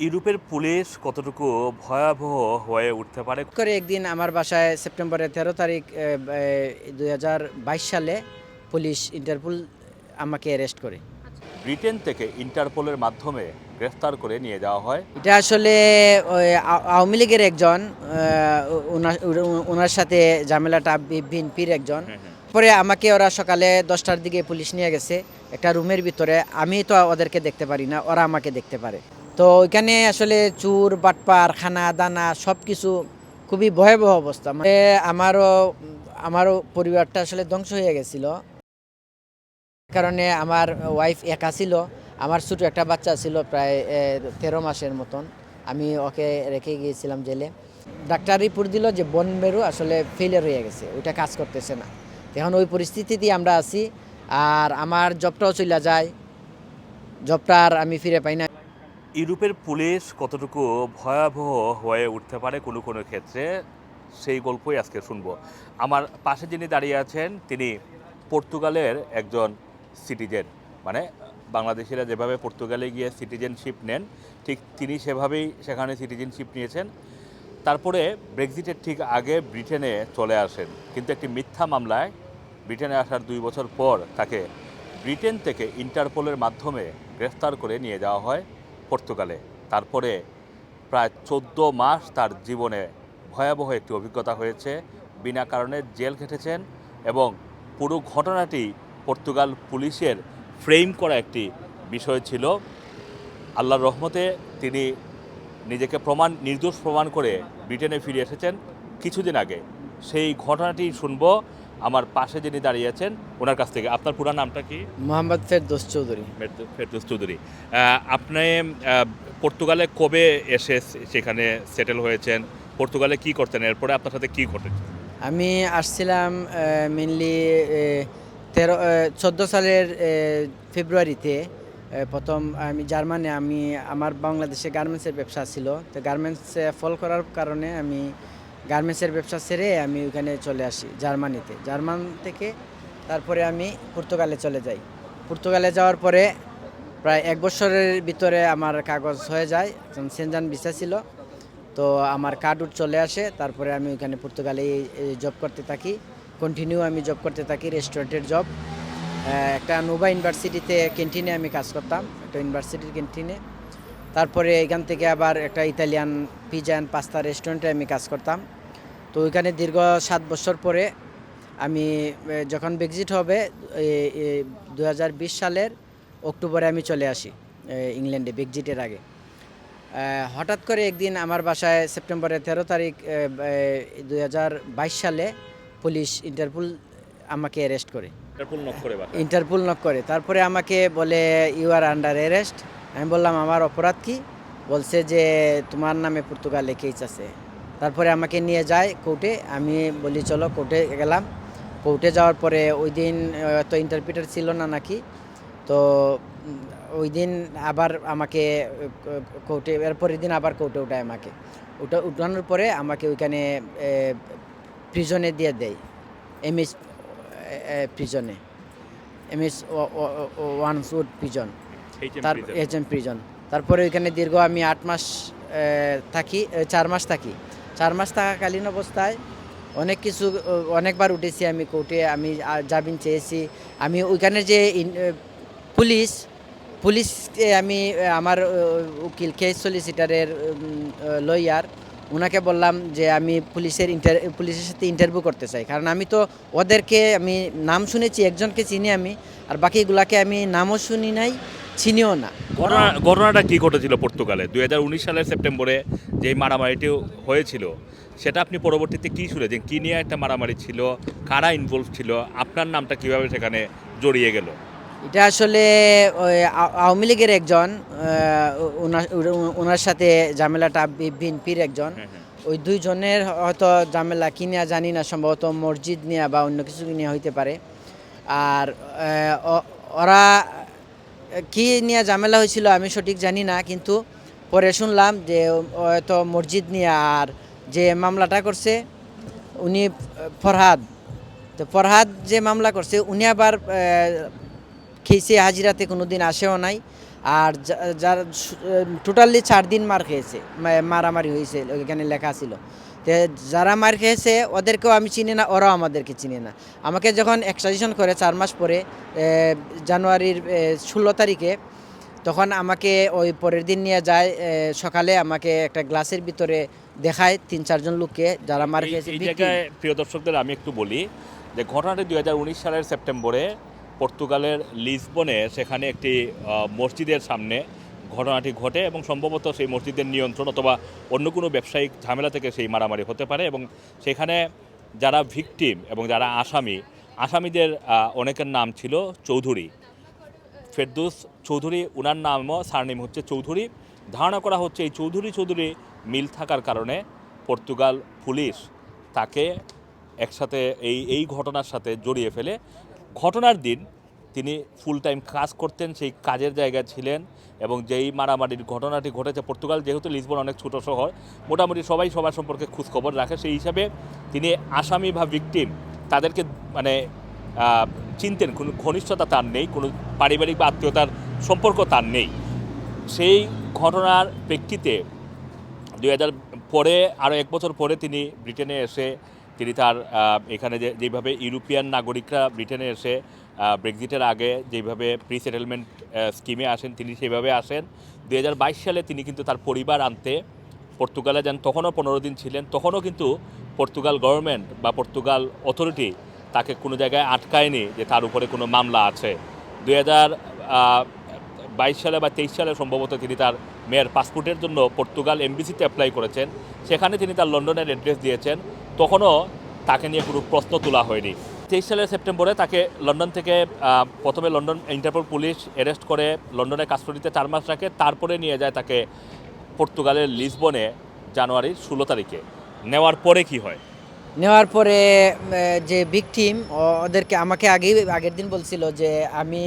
ইউরোপের পুলিশ কতটুকু ভয়াবহ হয়ে উঠতে পারে? করে একদিন আমার বাসায় সেপ্টেম্বরের তেরো তারিখ দুই হাজার বাইশ সালে পুলিশ ইন্টারপোল আমাকে অ্যারেস্ট করে। ব্রিটেন থেকে ইন্টারপোলের মাধ্যমে গ্রেফতার করে নিয়ে যাওয়া হয়। এটা আসলে আওয়ামী লীগের একজন ওনার ওনার সাথে ঝামেলাটা বিএনপির একজন। পরে আমাকে ওরা সকালে দশটার দিকে পুলিশ নিয়ে গেছে একটা রুমের ভিতরে। আমি তো ওদেরকে দেখতে পারি না ওরা আমাকে দেখতে পারে। তো ওইখানে আসলে চুর, বাটপার, খানা, দানা সব কিছু খুবই ভয়াবহ অবস্থা। মানে আমারও আমারও পরিবারটা আসলে ধ্বংস হয়ে গেছিল। কারণে আমার ওয়াইফ একা ছিল। আমার ছোটো একটা বাচ্চা ছিল প্রায় তেরো মাসের মতন। আমি ওকে রেখে গিয়েছিলাম জেলে। ডাক্তার রিপোর্ট দিল যে বন মেরু আসলে ফেলিয়ার হয়ে গেছে, ওইটা কাজ করতেছে না। এখন ওই পরিস্থিতিতে আমরা আছি। আর আমার জবটাও চলে যায়। জবটা আর আমি ফিরে পাই না। ইউরোপের পুলিশ কতটুকু ভয়াবহ হয়ে উঠতে পারে কোনো কোনো ক্ষেত্রে, সেই গল্পই আজকে শুনব। আমার পাশে যিনি দাঁড়িয়ে আছেন, তিনি পর্তুগালের একজন সিটিজেন। মানে বাংলাদেশিরা যেভাবে পর্তুগালে গিয়ে সিটিজেনশিপ নেন, ঠিক তিনি সেভাবেই সেখানে সিটিজেনশিপ নিয়েছেন। তারপরে ব্রেক্সিটের ঠিক আগে ব্রিটেনে চলে আসেন। কিন্তু একটি মিথ্যা মামলায় ব্রিটেনে আসার দুই বছর পর তাকে ব্রিটেন থেকে ইন্টারপোলের মাধ্যমে গ্রেফতার করে নিয়ে যাওয়া হয়। পর্তুগালে। তারপরে প্রায় চোদ্দ মাস তার জীবনে ভয়াবহ একটি অভিজ্ঞতা হয়েছে। বিনা কারণে জেল খেটেছেন এবং পুরো ঘটনাটি পর্তুগাল পুলিশের ফ্রেম করা একটি বিষয় ছিল। আল্লাহর রহমতে তিনি নিজেকে প্রমাণ, নির্দোষ প্রমাণ করে ব্রিটেনে ফিরে এসেছেন। কিছুদিন আগে সেই ঘটনাটি শুনব। আমার পাশে যিনি দাঁড়িয়ে আছেন ওনার কাছ থেকে। আপনার পুরো নামটা কি? মোহাম্মদ ফেরদোস চৌধুরী। ফেরদৌ- ফেরদৌস চৌধুরী। আপনি পর্তুগালে কবে এসে সেখানে সেটেল হয়েছেন? পর্তুগালে কি করতেন? এরপরে আপনার সাথে কি ঘটেছে? আমি আসছিলাম মেনলি তেরো চোদ্দ সালের ফেব্রুয়ারিতে। প্রথম আমি জার্মানে আমি আমার বাংলাদেশে গার্মেন্টসের ব্যবসা ছিল। তো গার্মেন্টসে ফল করার কারণে আমি গার্মেন্টসের ব্যবসা ছেড়ে আমি ওখানে চলে আসি, জার্মানিতে। জার্মান থেকে তারপরে আমি পর্তুগালে চলে যাই। পর্তুগালে যাওয়ার পরে প্রায় এক বছরের ভিতরে আমার কাগজ হয়ে যায় সেনজান ভিসা ছিল। তো আমার কার্ড উঠ চলে আসে, তারপরে আমি ওখানে পর্তুগালে জব করতে থাকি। কন্টিনিউ আমি জব করতে থাকি রেস্টুরেন্টের জব একটা নোভা ইউনিভার্সিটিতে ক্যান্টিনে আমি কাজ করতাম, একটা ইউনিভার্সিটির ক্যান্টিনে তারপরে এখান থেকে আবার একটা ইতালিয়ান পিজা অ্যান্ড পাস্তা রেস্টুরেন্টে আমি কাজ করতাম। তো ওইখানে দীর্ঘ সাত বছর পরে আমি যখন বেক্সিট হবে দু হাজার বিশ সালের অক্টোবরে আমি চলে আসি ইংল্যান্ডে বেক্সিটের আগে। হঠাৎ করে একদিন আমার বাসায় সেপ্টেম্বরের তেরো তারিখ দু হাজার বাইশ সালে পুলিশ ইন্টারপোল আমাকে অ্যারেস্ট করে। ইন্টারপোল নক করে তারপরে আমাকে বলে ইউ আর আন্ডার অ্যারেস্ট আমি বললাম, আমার অপরাধ কি? বলছে যে, তোমার নামে পর্তুগালে কেস আছে। তারপরে আমাকে নিয়ে যায় কোর্টে আমি বলি, চলো কোর্টে গেলাম। কোর্টে যাওয়ার পরে ওই দিন তো ইন্টারপ্রিটার ছিল না নাকি, তো ওই দিন আবার আমাকে কোর্টে এরপরের দিন আবার কোর্টে উঠায় আমাকে। উঠা, উঠানোর পরে আমাকে ওইখানে প্রিজনে দিয়ে দেয়। এমএস প্রিজনে এম এমএস ওয়ানসউড প্রিজন তার এইচ এম প্রিজন তারপরে ওইখানে দীর্ঘ আমি আট মাস থাকি চার মাস থাকি। চার মাস থাকাকালীন অবস্থায় অনেক কিছু অনেকবার উঠেছি আমি কোর্টে আমি জামিন চেয়েছি। আমি ওইখানে যে পুলিশ পুলিশকে আমি আমার উকিল কেস সলিসিটারের লয়ার ওনাকে বললাম যে আমি পুলিশের ইন্টার পুলিশের সাথে ইন্টারভিউ করতে চাই। কারণ আমি তো ওদেরকে, আমি নাম শুনেছি, একজনকে চিনি আমি, আর বাকিগুলাকে আমি নামও শুনি নাই, চিনিও না। ঘটনা, ঘটনাটা কী ঘটেছিল পর্তুগালে? দু দুই সালের সেপ্টেম্বরে যে মারামারিটি হয়েছিল, সেটা আপনি পরবর্তীতে কি শুনেছেন? কী নিয়ে একটা মারামারি ছিল? কারা ইনভলভ ছিল? আপনার নামটা কীভাবে সেখানে জড়িয়ে গেল? এটা আসলে ওই আওয়ামী লীগের একজন ওনার সাথে ঝামেলাটা বিএনপির একজন। হ্যাঁ হ্যাঁ। ওই দুইজনের হয়তো ঝামেলা কি নিয়ে জানি না সম্ভবত মসজিদ নিয়ে বা অন্য কিছু নিয়ে হইতে পারে। আর ওরা কি নিয়ে ঝামেলা হয়েছিল আমি সঠিক জানি না কিন্তু পরে শুনলাম যে হয়তো মসজিদ নিয়ে আর যে মামলাটা করছে উনি ফরহাদ। তো ফরহাদ যে মামলা করছে উনি আবার খেয়েছে হাজিরাতে কোনো দিন আসেও নাই। আর যার টোটালি চার দিন মার খেয়েছে মারামারি হয়েছে ওইখানে লেখা ছিল। তো যারা মার খেয়েছে ওদেরকেও আমি চিনি না ওরাও আমাদেরকে চিনি না। আমাকে যখন এক্সট্রাডিশন করে চার মাস পরে জানুয়ারির ষোলো তারিখে তখন আমাকে ওই পরের দিন নিয়ে যায় সকালে আমাকে একটা গ্লাসের ভিতরে দেখায় তিন চারজন লোককে যারা মার খেয়েছে প্রিয় দর্শকদের আমি একটু বলি যে ঘটনাটি দুই সালের সেপ্টেম্বরে পর্তুগালের লিসবনে সেখানে একটি মসজিদের সামনে ঘটনাটি ঘটে এবং সম্ভবত সেই মসজিদের নিয়ন্ত্রণ অথবা অন্য কোনো ব্যবসায়িক ঝামেলা থেকে সেই মারামারি হতে পারে এবং সেখানে যারা ভিকটিম এবং যারা আসামি, আসামিদের অনেকের নাম ছিল চৌধুরী। ফেরদৌস চৌধুরী, উনার নামও, সারনেম হচ্ছে চৌধুরী। ধারণা করা হচ্ছে এই চৌধুরী চৌধুরী মিল থাকার কারণে পর্তুগাল পুলিশ তাকে একসাথে এই এই ঘটনার সাথে জড়িয়ে ফেলে ঘটনার দিন তিনি ফুল টাইম কাজ করতেন, সেই কাজের জায়গায় ছিলেন এবং যেই মারামারির ঘটনাটি ঘটেছে, পর্তুগাল যেহেতু লিসবন অনেক ছোট শহর, মোটামুটি সবাই সবার সম্পর্কে খোঁজখবর রাখে। সেই হিসাবে তিনি আসামি বা ভিকটিম তাদেরকে মানে চিনতেন, কোনো ঘনিষ্ঠতা তার নেই, কোনো পারিবারিক বা আত্মীয়তার সম্পর্ক তার নেই। সেই ঘটনার প্রেক্ষিতে দুই হাজার পরে আরও এক বছর পরে তিনি ব্রিটেনে এসে তিনি তার এখানে যে, যেভাবে ইউরোপিয়ান নাগরিকরা ব্রিটেনে এসে ব্রেক্সিটের আগে যেভাবে প্রি সেটেলমেন্ট স্কিমে আসেন, তিনি সেভাবে আসেন। দু হাজার বাইশ সালে তিনি কিন্তু তার পরিবার আনতে পর্তুগালে যান। তখনও পনেরো দিন ছিলেন। তখনও কিন্তু পর্তুগাল গভর্নমেন্ট বা পর্তুগাল অথরিটি তাকে কোনো জায়গায় আটকায়নি যে তার উপরে কোনো মামলা আছে। দু বাইশ সালে বা তেইশ সালে সম্ভবত তিনি তার মেয়ের পাসপোর্টের জন্য পর্তুগাল এমবিসিতে অ্যাপ্লাই করেছেন। সেখানে তিনি তার লন্ডনের অ্যাড্রেস দিয়েছেন। তখনও তাকে নিয়ে কোনো প্রশ্ন তোলা হয়নি। তেইশ সালের সেপ্টেম্বরে তাকে লন্ডন থেকে প্রথমে লন্ডন ইন্টারপোল পুলিশ অ্যারেস্ট করে লন্ডনে কাস্টডিতে চার মাস রাখে। তারপরে নিয়ে যায় তাকে পর্তুগালের লিসবনে জানুয়ারির ষোলো তারিখে। নেওয়ার পরে কি হয়? নেওয়ার পরে যে ভিকটিম ওদেরকে আমাকে আগেই, আগের দিন বলছিল যে, আমি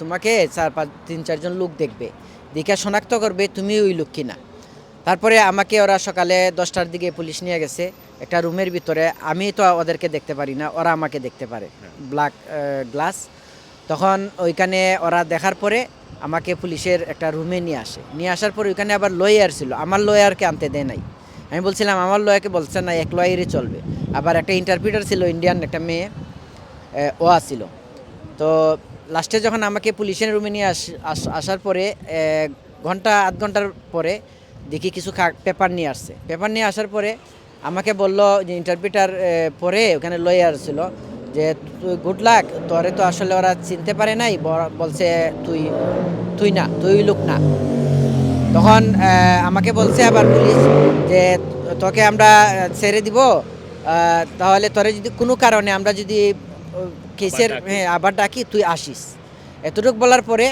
তোমাকে চার পাঁচ, তিন, চারজন লোক দেখবে। দেখে শনাক্ত করবে তুমি ওই লোক কিনা। তারপরে আমাকে ওরা সকালে দশটার দিকে পুলিশ নিয়ে গেছে, একটা রুমের ভিতরে। আমি তো ওদেরকে দেখতে পারি না, ওরা আমাকে দেখতে পারে। ব্ল্যাক গ্লাস তখন ওইখানে ওরা দেখার পরে আমাকে পুলিশের একটা রুমে নিয়ে আসে। নিয়ে আসার পরে ওইখানে আবার লয়ার ছিল, আমার লয়ারকে আনতে দেয় নাই। আমি বলছিলাম, আমার লয়ারকে বলছে না, এক লয়ারই চলবে। আবার একটা ইন্টারপ্রিটার ছিল ইন্ডিয়ান একটা মেয়ে ও আসছিল তো লাস্টে যখন আমাকে পুলিশের রুমে নিয়ে আস, আস- আসার পরে ঘণ্টা, আধ ঘণ্টার পরে দেখি কিছু পেপার নিয়ে আসছে। পেপার নিয়ে আসার পরে আমাকে বলল যে ইন্টারপ্রিটার পরে ওখানে লয়ার ছিল যে, তুই গুড লাক তোরে তো আসলে ওরা চিনতে পারে নাই বলছে তুই তুই না, তুই লোক না। তখন আমাকে বলছে আবার পুলিশ যে, তোকে আমরা ছেড়ে দিব তাহলে তোরে যদি কোনো কারণে আমরা যদি কেসের হ্যাঁ আবার ডাকি তুই আসিস। এতটুকু বলার পরে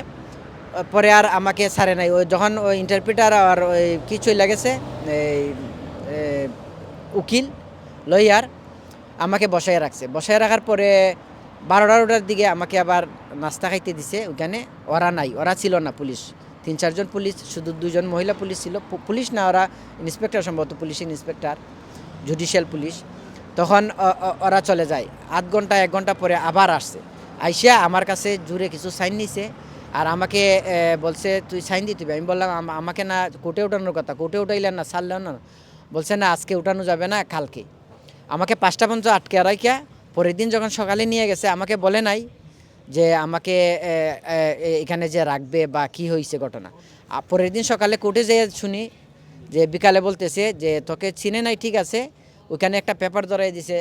পরে আর আমাকে ছাড়ে নাই। ওই যখন ওই ইন্টারপ্রিটার আর ওই কিছুই লাগেছে এই উকিল লয়ার আমাকে বসায় রাখছে। বসায় রাখার পরে বারোটার দিকে আমাকে আবার নাস্তা খাইতে দিছে। ওখানে ওরা নাই ওরা ছিল না পুলিশ। তিন চারজন পুলিশ শুধু দুজন মহিলা পুলিশ ছিল। পুলিশ না ওরা ইন্সপেক্টর সম্ভবত পুলিশ ইন্সপেক্টর জুডিশিয়াল পুলিশ। তখন ওরা চলে যায়। আধ ঘণ্টা, এক ঘণ্টা পরে আবার আসছে। আইসা আমার কাছে জুড়ে কিছু সাইন নিছে আর আমাকে বলছে, তুই সাইন দিতে আমি বললাম আমাকে না, কোর্টে ওঠানোর কথা, কোর্টে উঠাইলেন না, ছাড়লেন না। বলছে, না, আজকে উঠানো যাবে না, কালকে। আমাকে পাঁচটা পর্যন্ত আটকে রাখিয়া পরের দিন যখন সকালে নিয়ে গেছে, আমাকে বলে নাই যে, আমাকে এখানে যে রাখবে বা কি হয়েছে ঘটনা। পরের দিন সকালে কোর্টে যেয়ে শুনি যে, বিকালে বলতেছে যে, তোকে চিনে নাই, ঠিক আছে ওইখানে একটা পেপার ধরাই দিছে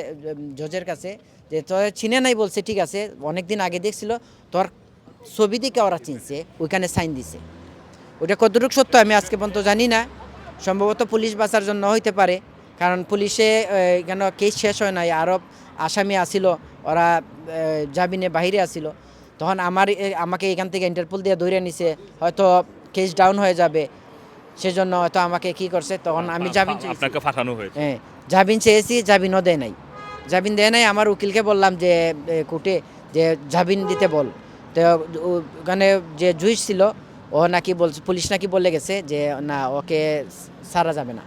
জজের কাছে যে তোর চিনে নাই বলছে ঠিক আছে অনেক দিন আগে দেখছিল তোর ছবি দিকে ওরা চিনছে ওইখানে সাইন দিছে। ওটা কতটুকু সত্য আমি আজকে পর্যন্ত জানি না সম্ভবত পুলিশ বাঁচার জন্য হইতে পারে কারণ পুলিশে কেন কেস শেষ হয় নাই আরও আসামি আসিল ওরা জামিনে বাহিরে আসিল তখন আমার আমাকে এখান থেকে ইন্টারপোল দিয়ে ধরে নিছে হয়তো কেস ডাউন হয়ে যাবে সেজন্য হয়তো আমাকে কি করছে তখন আমি জামিন আপনাকে পাঠানো হয়েছে। হ্যাঁ জামিন চেয়েছি জামিনও দেয় নাই। জামিন দেয় নাই আমার উকিলকে বললাম যে কোর্টে যে জামিন দিতে বল। তো ওখানে যে জুইস ছিল ও নাকি বলছে পুলিশ নাকি বলে গেছে যে না ওকে সারা যাবে না।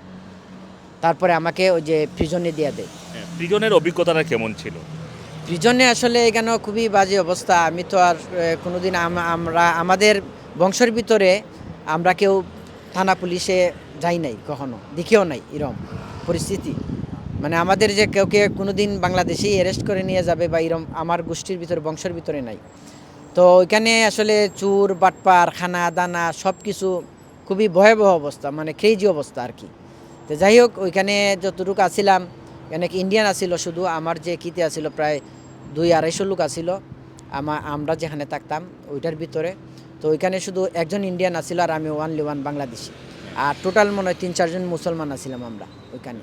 তারপরে আমাকে ওই যে প্রিজনে দিয়ে দেয়। প্রিজনের অভিজ্ঞতাটা কেমন ছিল? প্রিজনে আসলে এখানে খুবই বাজে অবস্থা। আমি তো আর কোনোদিন আমরা আমাদের বংশের ভিতরে আমরা কেউ থানা পুলিশে যাই নাই কখনো। দেখিও নাই এরম পরিস্থিতি। মানে আমাদের যে কেউকে কোনো দিন বাংলাদেশেই অ্যারেস্ট করে নিয়ে যাবে বা এরম আমার গোষ্ঠীর ভিতরে, বংশের ভিতরে নাই। তো ওইখানে আসলে চুর, বাটপার, খানা, দানা সব কিছু খুবই ভয়াবহ অবস্থা মানে ক্রেজি অবস্থা আর কি। তো যাই হোক, ওইখানে যতটুকু আসিলাম অনেক ইন্ডিয়ান আসিল শুধু, আমার যে কিতে আসিল প্রায় দুই আড়াইশো লোক আসিল আমা, আমরা যেখানে থাকতাম, ওইটার ভিতরে। তো ওইখানে শুধু একজন ইন্ডিয়ান আসিল আর আমি ওয়ানলি ওয়ান বাংলাদেশি। আর টোটাল মনে হয় তিন চারজন মুসলমান আছিলাম আমরা ওইখানে।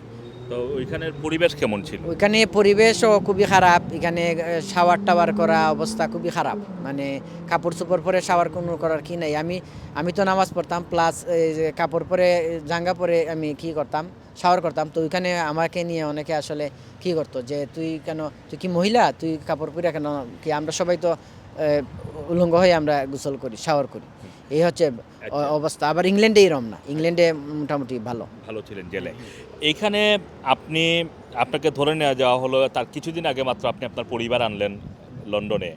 ওইখানের পরিবেশ কেমন ছিল? ওইখানে পরিবেশও খুবই খারাপ। এখানে শাওয়ার টাওয়ার করা অবস্থা খুবই খারাপ। মানে কাপড় চোপড় পরে শাওয়ার কোনো করার কি নাই। আমি আমি তো নামাজ পড়তাম প্লাস কাপড় পরে, জাঙ্গা পরে আমি কি করতাম শাওয়ার করতাম। তো ওইখানে আমাকে নিয়ে অনেকে আসলে কি করতো যে, তুই কেন, তুই কি মহিলা? তুই কাপড় পরে কেন? কি আমরা সবাই তো উলঙ্গ হয়ে আমরা গোসল করি শাওয়ার করি। এই হচ্ছে অবস্থা। আবার ইংল্যান্ডে এরম না। ইংল্যান্ডে মোটামুটি ভালো। ভালো ছিলেন জেলে। এইখানে আপনি আপনাকে ধরে নেওয়া যাওয়া হলো তার কিছুদিন আগে মাত্র আপনি আপনার পরিবার আনলেন লন্ডনে।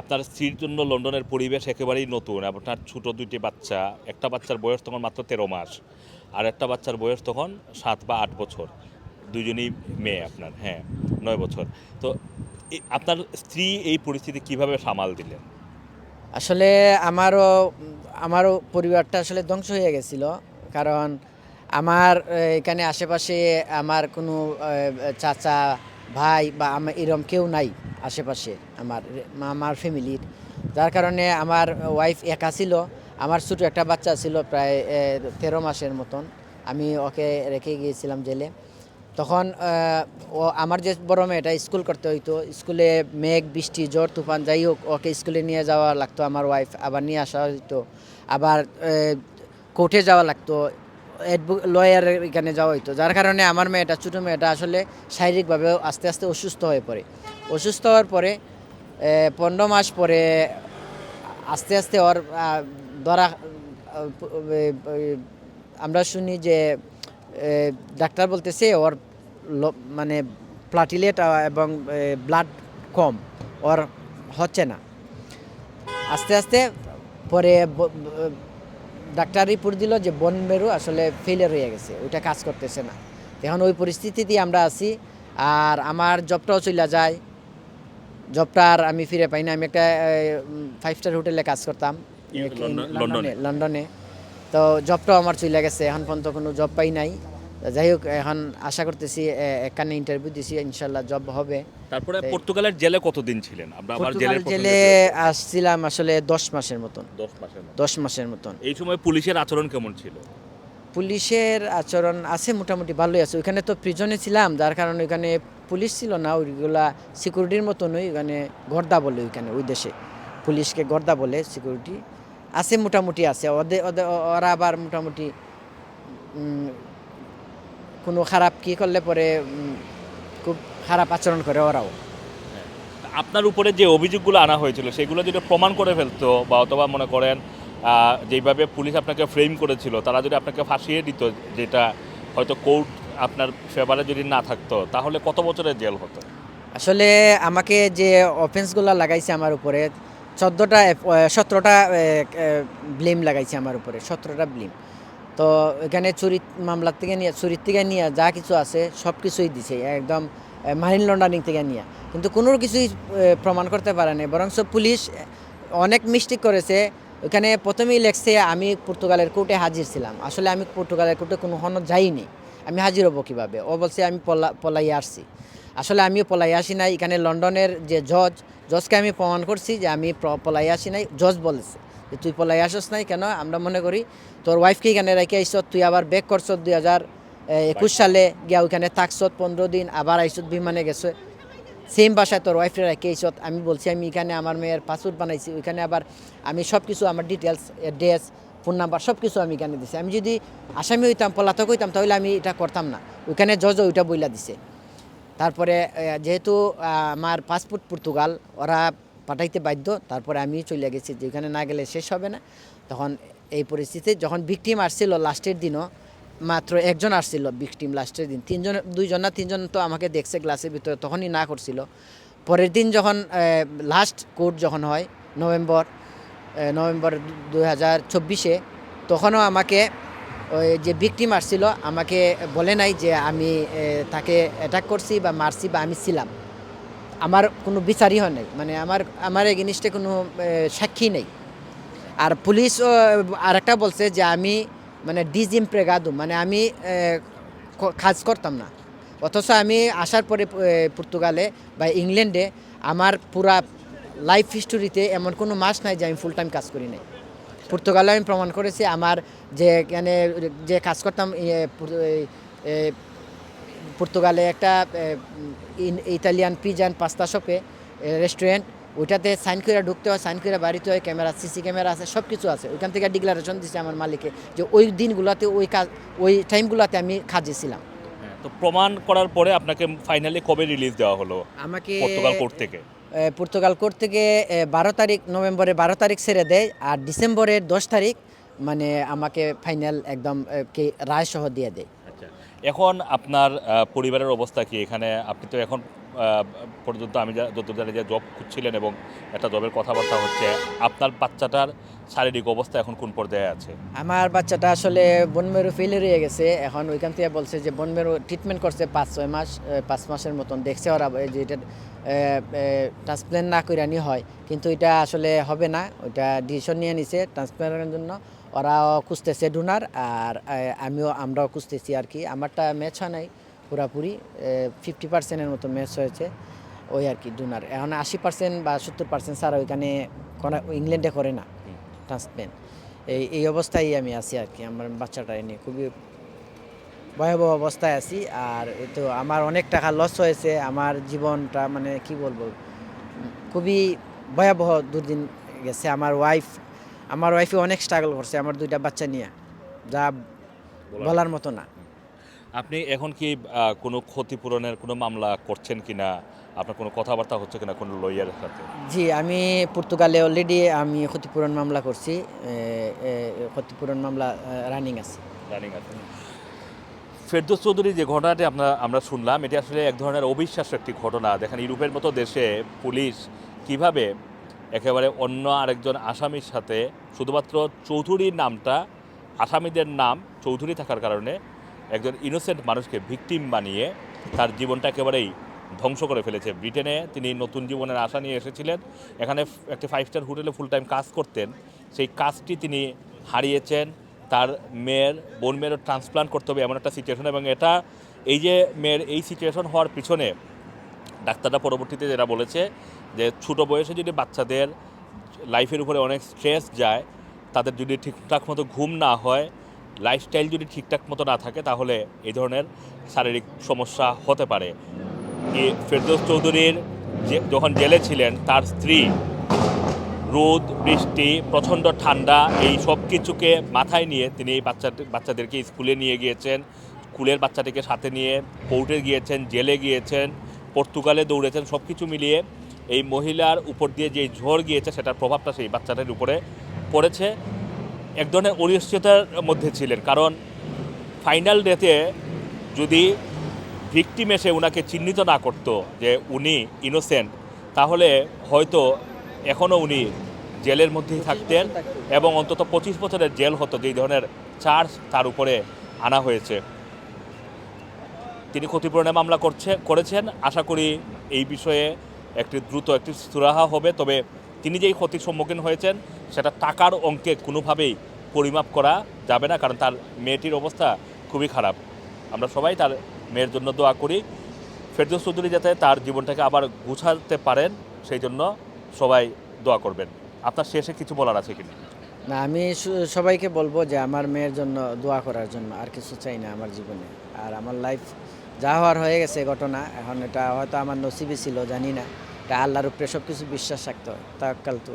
আপনার স্ত্রীর জন্য লন্ডনের পরিবেশ একেবারেই নতুন। আপনার ছোট দুইটি বাচ্চা একটা বাচ্চার বয়স তখন মাত্র তেরো মাস আর একটা বাচ্চার বয়স তখন সাত বা আট বছর। দুজনেই মেয়ে আপনার হ্যাঁ নয় বছর। তো আপনার স্ত্রী এই পরিস্থিতি কীভাবে সামাল দিলেন? আসলে আমারও আমারও পরিবারটা আসলে ধ্বংস হয়ে গেছিল। কারণ আমার এখানে আশেপাশে আমার কোনো চাচা, ভাই বা আমার এরম কেউ নাই আশেপাশে আমার আমার ফ্যামিলির যার কারণে আমার ওয়াইফ একা ছিল। আমার ছোটো একটা বাচ্চা ছিল প্রায় তেরো মাসের মতন। আমি ওকে রেখে গিয়েছিলাম জেলে। তখন ও আমার যে বড় মেয়েটা স্কুল করতে হইতো। স্কুলে মেঘ, বৃষ্টি, জ্বর, তুফান, যাই হোক, ওকে স্কুলে নিয়ে যাওয়া লাগতো আমার ওয়াইফ আবার নিয়ে আসা হইতো। আবার কোর্টে যাওয়া লাগতো লয়ারের এখানে যাওয়া হইতো। যার কারণে আমার মেয়েটা, ছোটো মেয়েটা আসলে শারীরিকভাবে আস্তে আস্তে অসুস্থ হয়ে পড়ে। অসুস্থ হওয়ার পরে পনেরো মাস পরে আস্তে আস্তে ওর ধরা আমরা শুনি যে ডাক্তার বলতেছে ওর মানে প্লাটিলেট এবং ব্লাড কম ওর হচ্ছে না। আস্তে আস্তে পরে ডাক্তার রিপোর্ট দিল যে বন মেরু আসলে ফেলিয়ার হয়ে গেছে ওইটা কাজ করতেছে না। এখন ওই পরিস্থিতিতে আমরা আছি আর আমার জবটাও চলে যায়। জবটা আর আমি ফিরে পাই না। আমি একটা ফাইভ স্টার হোটেলে কাজ করতাম। লন্ডনে? লন্ডনে। তো জবটাও আমার চলে গেছে এখন পর্যন্ত কোনো জব পাই নাই। যাই হোক এখন আশা করতেছি এখানে ইন্টারভিউ দিছি ইনশাল্লাহ জব হবে। তারপরে পর্তুগালের জেলে কতদিন ছিলেন? পর্তুগাল জেলে আসছিলাম আসলে দশ মাসের মতন। দশ মাসের দশ মাসের মতন। এই সময় পুলিশের আচরণ কেমন ছিল? পুলিশের আচরণ আছে মোটামুটি ভালোই আছে। ওইখানে তো প্রিজনে ছিলাম যার কারণে ওইখানে পুলিশ ছিল না। ওইগুলা সিকিউরিটির মতনই ওইখানে গর্দা বলে ওইখানে ওই দেশে। পুলিশকে গর্দা বলে সিকিউরিটি আছে মোটামুটি আছে। ওদের ওরা আবার মোটামুটি কোনো খারাপ কি করলে পরে খুব খারাপ আচরণ করে ওরাও। আপনার উপরে যে অভিযোগগুলো আনা হয়েছিল সেগুলো যদি প্রমাণ করে ফেলতো বা অথবা মনে করেন আহ, যেইভাবে পুলিশ আপনাকে ফ্রেম করেছিল তারা যদি আপনাকে ফাঁসিয়ে দিত যেটা হয়তো কোর্ট আপনার ফেভারে যদি না থাকতো তাহলে কত বছরের জেল হতো? আসলে আমাকে যে অফেন্সগুলো লাগাইছে আমার উপরে চোদ্দোটা সতেরোটা ব্লেম লাগাইছে আমার উপরে, সতেরোটা ব্লেম তো এখানে চুরি, মামলার থেকে নিয়ে, চুরির থেকে নিয়ে যা কিছু আছে, সব কিছুই দিছে, একদম মাইন লন্ডারিং থেকে নিয়ে। কিন্তু কোনো কিছুই প্রমাণ করতে পারে না বরং পুলিশ অনেক মিস্টেক করেছে। ওখানে প্রথমেই লেখছে, আমি পর্তুগালের কোর্টে হাজির ছিলাম। আসলে আমি পর্তুগালের কোর্টে কোনো হন যাইনি। আমি হাজির হব কীভাবে? ও বলছে, আমি পলা পলাই আসছি। আসলে আমিও পলাই আসি নাই। এখানে লন্ডনের যে জজ জজকে আমি প্রমাণ করছি যে আমি পলাই আসি নাই। জজ বলেছে যে তুই পলাই আসস নাই কেন? আমরা মনে করি তোর ওয়াইফকে এখানে রেখে আইস তুই আবার ব্যাক করছ দুই হাজার একুশ সালে গিয়া ওইখানে থাকছ পনেরো দিন আবার আইসত বিমানে গেছে। সেম বাসায় তোর ওয়াইফে রেখে আইসত। আমি বলছি আমি এখানে আমার মেয়ের পাসপোর্ট বানাইছি ওইখানে আবার আমি সব কিছু আমার ডিটেলস অ্যাড্রেস ফোন নাম্বার সব কিছু আমি এখানে দিছি। আমি যদি আসামি হইতাম পলাতক হইতাম তাহলে আমি এটা করতাম না। ওইখানে জজ ওইটা বইলা দিছে। তারপরে যেহেতু আমার পাসপোর্ট পর্তুগাল, ওরা পাঠাইতে বাধ্য, তারপরে আমি চলে গেছি। যেখানে না গেলে শেষ হবে না। তখন এই পরিস্থিতি যখন ভিকটিম আসছিল লাস্টের দিনও, মাত্র একজন আসছিল ভিকটিম লাস্টের দিন। তিনজন, দুইজন না, তিনজন তো আমাকে দেখছে গ্লাসের ভিতরে, তখনই না করছিল। পরের দিন যখন লাস্ট কোর্ট যখন হয়, নভেম্বর নভেম্বর দু হাজার চব্বিশে, তখনও আমাকে ওই যে ভিকটিম আসছিল, আমাকে বলে নাই যে আমি তাকে অ্যাটাক করছি বা মারছি বা আমি ছিলাম। আমার কোনো বিচারই হয় নাই মানে আমার আমার এই জিনিসটা কোনো সাক্ষী নেই। আর পুলিশ আর একটা বলছে যে আমি মানে ডিজিম প্রেগাদু মানে আমি কাজ করতাম না। অথচ আমি আসার পরে পর্তুগালে বা ইংল্যান্ডে আমার পুরা লাইফ হিস্টোরিতে এমন কোনো মাস নাই যে আমি ফুল টাইম কাজ করি নাই। পর্তুগালে আমি প্রমাণ করেছি আমার যে এখানে যে কাজ করতাম পর্তুগালে একটা ইতালিয়ান পিজান পাস্তা শপে রেস্টুরেন্ট ওইটাতে সাইন করে ঢুকতে হয় সাইন করে বাড়িতে হয় ক্যামেরা সিসি ক্যামেরা আছে সব কিছু আছে। ওইখান থেকে ডিক্লারেশন দিচ্ছে আমার মালিকে যে ওই দিনগুলোতে ওই কাজ ওই টাইমগুলোতে আমি কাজে ছিলাম। হ্যাঁ, তো প্রমাণ করার পরে আপনাকে ফাইনালি কবে রিলিজ দেওয়া হলো আমাকে পর্তুগাল কোর্ট থেকে? পর্তুগাল কোর্ট থেকে বারো তারিখ, নভেম্বরে বারো তারিখ ছেড়ে দেয় আর ডিসেম্বরের দশ তারিখ মানে আমাকে ফাইনাল একদম রায় সহ দিয়ে দেয়। আচ্ছা। এখন আপনার পরিবারের অবস্থা কি? এখানে আপনি তো এখন পর্যন্ত আমি যা- যতদূর জানি যে জব খুঁজছিলেন এবং একটা জবের কথাবার্তা হচ্ছে, আপনার বাচ্চাটার শারীরিক অবস্থা এখন কোন পর্যায়ে আছে? আমার বাচ্চাটা আসলে বনমেরু ফেলে রয়ে গেছে। এখন ওইখান থেকে বলছে যে বনমেরু ট্রিটমেন্ট করছে পাঁচ, ছয় মাস পাঁচ মাসের মতন। দেখছে ওরা যে এটা ট্রান্সপ্লেন্ট না করে নি হয়। কিন্তু এটা আসলে হবে না। ওইটা ডিসিশন নিয়ে নিছে ট্রান্সপ্লেন্টের জন্য। ওরাও খুঁজতেছে ডোনার আর আমিও, আমরাও খুঁজতেছি আর কি। আমারটা ম্যাচ হয় নাই। পুরাপুরি ফিফটি পার্সেন্টের মতো ম্যাচ হয়েছে ওই আর কি ডোনার এখন আশি পার্সেন্ট বা সত্তর পার্সেন্ট ছাড়া ওইখানে ইংল্যান্ডে করে না ট্রান্সপ্লেন্ট এই এই অবস্থায় আমি আছি আর কি, আমার বাচ্চাটা নিয়ে। খুবই ভয়াবহ অবস্থায় আছি আর তো আমার অনেক টাকা লস হয়েছে। আমার জীবনটা মানে কি বলব, খুবই ভয়াবহ দুর্দিন গেছে। আমার ওয়াইফ আমার ওয়াইফে অনেক স্ট্রাগল করছে আমার দুইটা বাচ্চা নিয়ে। যা বলার মতো না। আপনি এখন কি কোনো ক্ষতিপূরণের কোনো মামলা করছেন কি না আপনার কোনো কথাবার্তা হচ্ছে কিনা কোনো লয়ারের সাথে? জি আমি পর্তুগালে অলরেডি আমি ক্ষতিপূরণ মামলা করছি। ক্ষতিপূরণ মামলা রানিং আছে। রানিং আছে। ফেরদৌস চৌধুরী যে ঘটনাটি আমরা আমরা শুনলাম এটি আসলে এক ধরনের অবিশ্বাস্য একটি ঘটনা। দেখেন ইউরোপের মতো দেশে পুলিশ কীভাবে একেবারে অন্য আরেকজন আসামির সাথে শুধুমাত্র চৌধুরীর নামটা আসামিদের নাম চৌধুরী থাকার কারণে একজন ইনোসেন্ট মানুষকে ভিকটিম বানিয়ে তার জীবনটা একেবারেই ধ্বংস করে ফেলেছে। ব্রিটেনে তিনি নতুন জীবনের আশা নিয়ে এসেছিলেন। এখানে একটি ফাইভ স্টার হোটেলে ফুল টাইম কাজ করতেন। সেই কাজটি তিনি হারিয়েছেন। তার মেয়ের, বোন মেয়েরও ট্রান্সপ্লান্ট করতে হবে এমন একটা সিচুয়েশন এবং এটা, এই যে মেয়ের এই সিচুয়েশন হওয়ার পিছনে ডাক্তাররা পরবর্তীতে যেটা বলেছে যে ছোটো বয়সে যদি বাচ্চাদের লাইফের উপরে অনেক স্ট্রেস যায়, তাদের যদি ঠিকঠাক মতো ঘুম না হয় লাইফস্টাইল যদি ঠিকঠাক মতো না থাকে, তাহলে এই ধরনের শারীরিক সমস্যা হতে পারে। এই ফেরদৌস চৌধুরীর যে, যখন জেলে ছিলেন, তার স্ত্রী রোদ, বৃষ্টি, প্রচণ্ড ঠান্ডা, এই সব কিছুকে মাথায় নিয়ে তিনি এই বাচ্চা বাচ্চাদেরকে স্কুলে নিয়ে গিয়েছেন। স্কুলের বাচ্চাটিকে সাথে নিয়ে কোর্টে গিয়েছেন, জেলে গিয়েছেন, পর্তুগালে দৌড়েছেন, সব কিছু মিলিয়ে এই মহিলার উপর দিয়ে যে ঝড় গিয়েছে, সেটার প্রভাবটা সেই বাচ্চাটার উপরে পড়েছে। এক ধরনের অনিশ্চয়তার মধ্যে ছিলেন। কারণ ফাইনাল ডেতে যদি ভিকটিম এসে ওনাকে চিহ্নিত না করতো যে উনি ইনোসেন্ট তাহলে হয়তো এখনও উনি জেলের মধ্যেই থাকতেন এবং অন্তত পঁচিশ বছরের জেল হতো, যেই ধরনের চার্জ তার উপরে আনা হয়েছে। তিনি ক্ষতিপূরণের মামলা করছে, করেছেন। আশা করি এই বিষয়ে একটি দ্রুত, একটি সুরাহা হবে। তবে তিনি যেই ক্ষতির সম্মুখীন হয়েছেন, সেটা টাকার অঙ্কে কোনোভাবেই পরিমাপ করা যাবে না, কারণ তার মেয়েটির অবস্থা খুবই খারাপ। আমরা সবাই তার মেয়ের জন্য দোয়া করি। ফেরদৌস চৌধুরী যাতে তার জীবনটাকে আবার গুছাতে পারেন, সেই জন্য সবাই দোয়া করবেন। আপনার শেষে কিছু বলার আছে কিনা? না, আমি সবাইকে বলব যে আমার মেয়ের জন্য দোয়া করার জন্য আর কিছু চাই না আমার জীবনে। আর আমার লাইফ যা হওয়ার হয়ে গেছে ঘটনা, এখন এটা হয়তো আমার নসিবই ছিল, জানি না। এটা আল্লাহর উপরে সব কিছু বিশ্বাস রাখতে হয় তাকাল তো